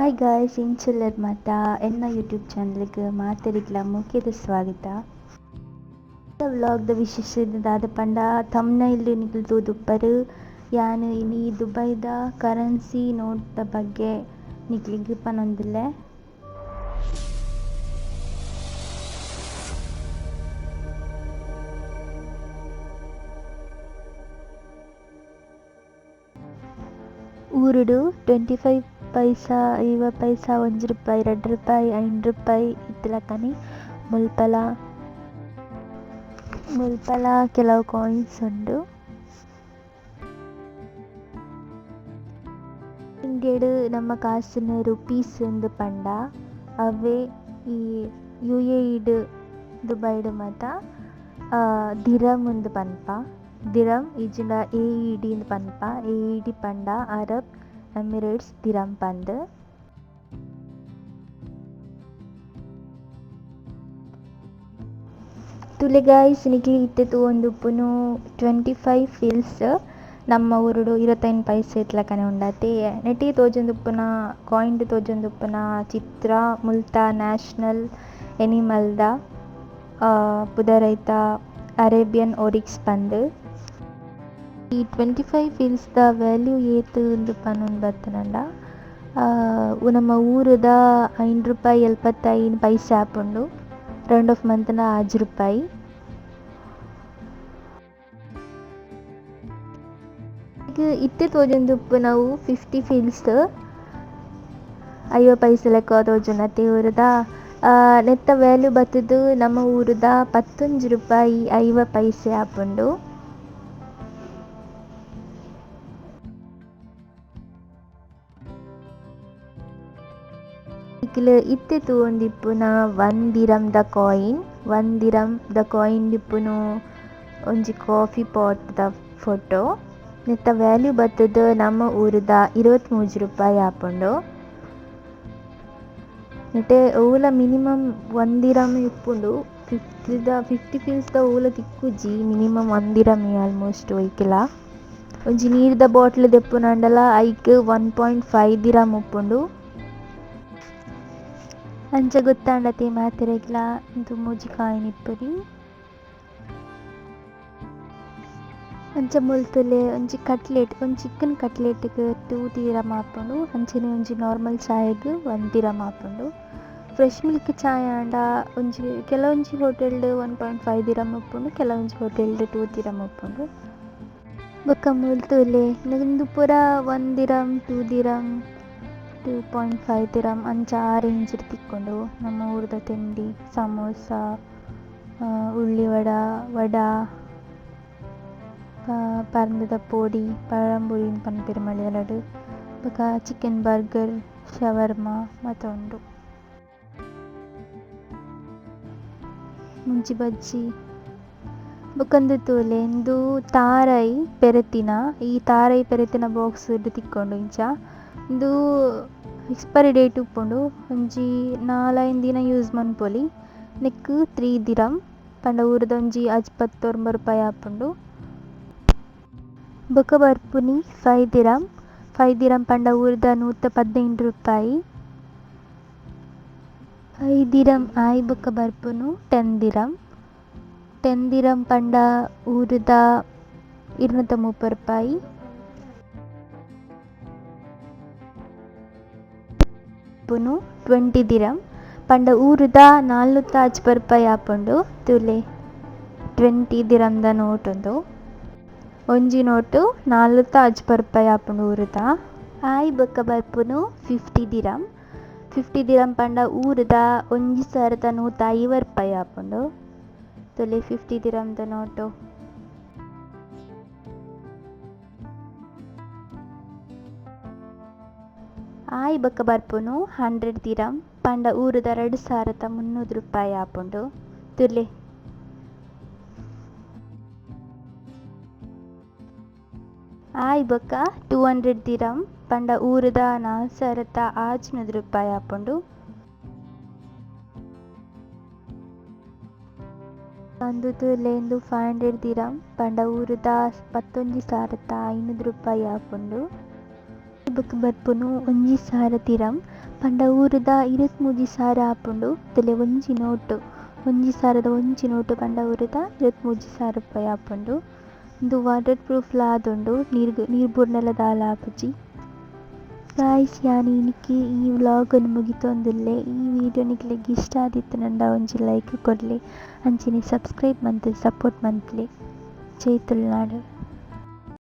Hi guys ಇಂಚಲ್ಲರ್ ಮಾತಾ ಎನ್ನ YouTube ಚಾನಲ್ಗೆ ಮಾತಾಡಿಗ್ಲ ಮುಖ್ಯದ ಸ್ವಾಗತ. ವ್ಲಾಗ್ದ ವಿಶೇಷದಾದ ಪಂಡ ತಮ್ನೈಲ್ ನಿಖಿಲ್ ಯಾನು ಯಾನ್ ಇನಿ ದುಬೈದ ಕರೆನ್ಸಿ ನೋಟ್ದ ಬಗ್ಗೆ ಪನೊಂದುಲ್ಲೆ ಊರುಡು ಟ್ವೆಂಟಿ ಫೈವ್ ಪೈಸಾ ಐವ ಪೈಸಾ ಒಂಜಿ ರೂಪಾಯಿ ರಡ್ಡ್ ರೂಪಾಯಿ ಐನ್ ರೂಪಾಯಿ ಇತ್ತ್ಲಕನೆ ಮುಲ್ಪಲ ಮುಲ್ಪಲ ಕೆಲವು ಕಾಯಿನ್ಸ್ ಉಂಡು ಇಂಡಿಯಡ್ ನಮ್ಮ ಕಾಸುನ ರುಪೀಸ್ ಇಂದ್ ಪಂಡ ಅವೇ ಈ ಯು ಎ ಇಡ್ ದುಬೈಡ್ ಮಾತ ದಿರಮ್ ಇಂದ್ ಪನ್ಪ ದಿರಮ್ ಇಜ್ಜಿಂಡ ಎ ಇ ಡಿ ಇಂದ್ ಪನ್ಪ ಎ ಇ ಡಿ ಪಂಡ ಅರಬ್ ಎಮಿರೇಟ್ಸ್ ದಿರಂ ಪಂದ್ ತುಲೆ ಗಾಯ್ಸ್ ನಿಕ್ಲಿ ಇತ್ತೆ ತೂವೊಂದುಪ್ಪುನು ಟ್ವೆಂಟಿ ಫೈವ್ ಫಿಲ್ಸ್ ನಮ್ಮ ಊರುಡು ಇರತ್ತೈನ್ ಪೈಸೆ ಇತ್ಲಕನೆ ಉಂಡತೆ. ನೆಟ್ಟಿ ತೋಜೊಂದುಪ್ಪುನ ಕಾಯಿನ್ಡ್ ತೋಜೊಂದುಪ್ಪುನ ಚಿತ್ರ, ಮುಲ್ತಾ ನ್ಯಾಷನಲ್ ಎನಿಮಲ್ದ ಪುದರೈತ ಅರೇಬಿಯನ್ ಓರಿಕ್ಸ್ ಪಂದ್ ಈ ಟ್ವೆಂಟಿ ಫೈವ್ ಫಿಲ್ಸ್ದ ವ್ಯಾಲ್ಯೂ ಏತ್ ಇಂದ್ ಪನೊಂದು ಬತ್ತುಂಡ ನಮ್ಮ ಊರುದ ಐನ್ ರೂಪಾಯಿ ಎಲ್ಪತ್ತೈನ್ ಪೈಸೆ ಆಪುಂಡು ರೌಂಡ್ ಆಫ್ ಮಂತ್ನ ಆಜ್ ರೂಪಾಯಿ. ಈಗ ಇತ್ತೆ ತೋಜೊಂದುಪ್ಪುನವು ಫಿಫ್ಟಿ ಫಿಲ್ಸ್ ಐವ ಪೈಸೆ ಲೆಕ್ಕ ತೋಜುಂಡತೆ ಊರುದ. ನೆತ್ತ ವ್ಯಾಲ್ಯೂ ಬತ್ತುದು ನಮ್ಮ ಊರುದ ಪತ್ತೊಂಜಿ ರೂಪಾಯಿ ಐವ ಪೈಸೆ ಆಪುಂಡು ಇಕ್ಲ್ ಇತ್ತೆ ತೂವೊಂದಿಪ್ಪುನ ಒನ್ ದಿರಮ್ದ ಕಾಯಿನ್ ಒನ್ ದಿರಮ್ದ ಕಾಯಿನ್ ಇಪ್ಪುನು ಒಂಜಿ ಕಾಫಿ ಪಾಟ್ದ ಫೊಟೊ ನೆತ್ತ ವ್ಯಾಲ್ಯೂ ಬತ್ತುದು ನಮ್ಮ ಊರುದ ಇರುವತ್ತ್ಮೂಜಿ ರೂಪಾಯಿ ಆಪುಂಡು. ನೆಟೆ ಓಲ ಮಿನಿಮಮ್ ಒನ್ ದಿರಮ್ ಇಪ್ಪುಂಡು ದ, ಫಿಫ್ಟಿ ಫಿಲ್ಸ್ದ ಓಲ ತಿಕ್ಕುಜಿ ಮಿನಿಮಮ್ ಒನ್ ದಿರಮೇ ಆಲ್ಮೋಸ್ಟ್ ಒಯ್ಕೆಲ. ಒಂಜಿ ನೀರ್ದ ಬಾಟ್ಲ್ ದೆಪ್ಪುನಂಡಲ ಐಕ್ ಒನ್ ಪಾಯಿಂಟ್ ಫೈವ್ ದಿರಮ್ ಉಪ್ಪುಂಡು. ಅಂಚ ಗೊತ್ತಾಂಡತೆ ಮಾತೆರೆಗ್ಲ, ಇಂದು ಮೂಜಿ ಇಪ್ಪುನಿ ಅಂಚ ಮುಲ್ತುಲೆ ಒಂಜಿ ಕಟ್ಲೆಟ್ ಒಂಜಿ ಚಿಕನ್ ಕಟ್ಲೆಟ್ಗೆ ಟೂ ದಿರಮ್ ಆಪುಂಡು ಅಂಚನೆ ಒಂಜಿ ನಾರ್ಮಲ್ ಚಾಯ್ಗ್ ಒಂದಿರ ಮಾಪುಂಡು ಫ್ರೆಶ್ ಮಿಲ್ಕ್ ಚಾಯ್ ಆಂಡ ಒಂಜಿ ಕೆಲವೊಂಜಿ ಹೋಟೆಲ್ಡ್ ಒನ್ ಪಾಯಿಂಟ್ ಫೈವ್ ದಿರಮ್ ಉಪ್ಪುಂಡು ಕೆಲವೊಂಜಿ ಹೋಟೆಲ್ಡ್ ಟೂ ದಿರಮ್ ಉಪ್ಪುಂಡು ಬೊಕ್ಕ ಮುಲ್ತುಲೆ ಉಂದು ಪೂರ ಒಂದಿರಮ್ dirham two dirham two point five dirham ಅಂಚ ಆ ರೇಂಜಿಡ್ ತಿಕ್ಕೊಂಡು ನಮ್ಮ ಊರ್ದ ತಿಂಡಿ, ಸಮೋಸ ಉಳ್ಳಿ ವಡ ವಡ ಪರ್ಮದ ಪೋಡಿ, ಪಳಂಬೂರಿನ ಪನ್ಪೇರು ಮಳೆಯಲಡು ಬೊಕ ಚಿಕನ್ ಬರ್ಗರ್ ಶವರ್ಮ ಮಾತ ಉಂಡು ಮುಂಚಿ ಬಜ್ಜಿ. ಬೊಕಂದು ತೂಲೆ, ಇಂದು ತಾರೈ ಪೆರೆತಿನ, ಈ ತಾರೈ ಪೆರೆತಿನ ಬಾಕ್ಸ್ ತಿಕ್ಕೊಂಡು ಇಂಚ ಇಂದು ಎಕ್ಸ್ಪೈರಿ ಡೇಟ್ ಉಪ್ಪುಂಡು ಒಂಜಿ ನಾಲೈನ್ ದಿನ ಯೂಸ್ ಮನ್ಪೊಲಿ ನೆಕ್ ತ್ರೀ ದಿರಮ್ ಪಂಡ ಊರುದ ಒಂಜಿ ಅಜ್ಪತ್ತೊರ್ಮ ರೂಪಾಯಿ ಆಪುಂಡು ಬೊಕ ಬರ್ಪುನಿ ಫೈವ್ ದಿರಮ್ ಫೈವ್ ದಿರಮ್ ಪಂಡ ಊರುದ ನೂತ ಪದ್ನೈನ್ ರೂಪಾಯಿ ಐದು ದಿರಮ್ ಆಯ್ ಬೊಕ ಬರ್ಪುನು ಟೆನ್ ದಿರಮ್ ಟೆನ್ ದಿರಮ್ ಪಂಡ ಊರುದ ಇರ್ನುತ ಮುಪ್ಪ ರೂಪಾಯಿ ಪುನು ಟ್ವೆಂಟಿ ದಿರಮ್ ಪಂಡ ಊರುದ ನಾಲ್ನುತ ತಾಜ್ ಪರ್ಪಾಯಿ ಆಪುಂಡು ತುಲೆ, ಟ್ವೆಂಟಿ ದಿರಂದ ನೋಟ್ ಉಂದು ಒಂಜಿ ನೋಟು ನಾಲ್ನುತ ತಾಜ್ ಪರ್ಪಾಯಿ ಆಪುಂಡು ಊರುದ? ಆಯ್ ಬೊಕ ಬರ್ಪುನು ಫಿಫ್ಟಿ ದಿರಂ. ಫಿಫ್ಟಿ ದಿರಂ ಪಂಡ ಊರುದ ಒಂಜಿ ಸಾವಿರದ ನೂತ ಐವ ರೂಪಾಯಿ ಆಪುಂಡು ತುಲೆ, ಫಿಫ್ಟಿ ದಿರಂದ ನೋಟು. ಆಯ್ ಬೊಕ ಬರ್ಪುನು ಹಂಡ್ರೆಡ್ ದಿರಮ್ ಪಂಡ ಊರುದ ರಡ್ಡ್ ಸಾವಿರದ ಮುನ್ನೂರು ರೂಪಾಯಿ ಆಪುಂಡು. ತೂಲೆ ಆಯ್ ಬೊಕ ಟೂ ಹಂಡ್ರೆಡ್ ದಿರಮ್ ಪಂಡ ಊರುದ ನಾಲ್ಕು ಸಾವಿರದ ಆಜ್ನೂರು ರೂಪಾಯಿ ಆಪುಂಡು. ಅಂದು ತೂಲೆ ಇಂದು ಫೈವ್ ಹಂಡ್ರೆಡ್ ದಿರಮ್ ಪಂಡ ಊರುದ ಪತ್ತೊಂಜಿ ಸಾವಿರದ ಐನೂರು ರೂಪಾಯಿ ಆಪುಂಡು. ಬೊಕ ಬರ್ಪುನು ಒಂಜಿ ಸಾರ ತಿರಂ, ಪಂಡ ಊರುದ ಇರತ್ ಮೂಜಿ ಸಾವಿರ ಆಪುಂಡು ಇತ್ತಲೆ ಒಂಜಿ ನೋಟು. ಒಂಜಿ ಸಾರದ ಒಂಜಿ ನೋಟು ಪಂಡ ಊರುದ ಇರತ್ ಮೂಜಿ ಸಾವಿರ ರೂಪಾಯಿ ಆಪುಂಡು. ಉಂದು ವಾಟರ್ ಪ್ರೂಫ್ ಲ ಆದುಂಡು, ನೀರ್ ನೀರ್ ದಾಲ ಆಪುಜಿ. ಗಾಯ್ಸ್ ಯಾನ್ ಇನಿಕ್ ಈ ವ್ಲಾಗ್ ಅನ್ನು ಮುಗಿತೊಂದುಲ್ಲೆ ಈ ವಿಡಿಯೋ ನಿಕ್ಲೆಗ್ ಇಷ್ಟ ಆದಿತ್ತಂಡ ಒಂಜಿ ಲೈಕ್ ಕೊಡ್ಲಿ. ಅಂಚಿನ ಸಬ್ಸ್ಕ್ರೈಬ್ ಮಂತ್ ಸಪೋರ್ಟ್ ಮಂತ್ಲಿ. ಜೈ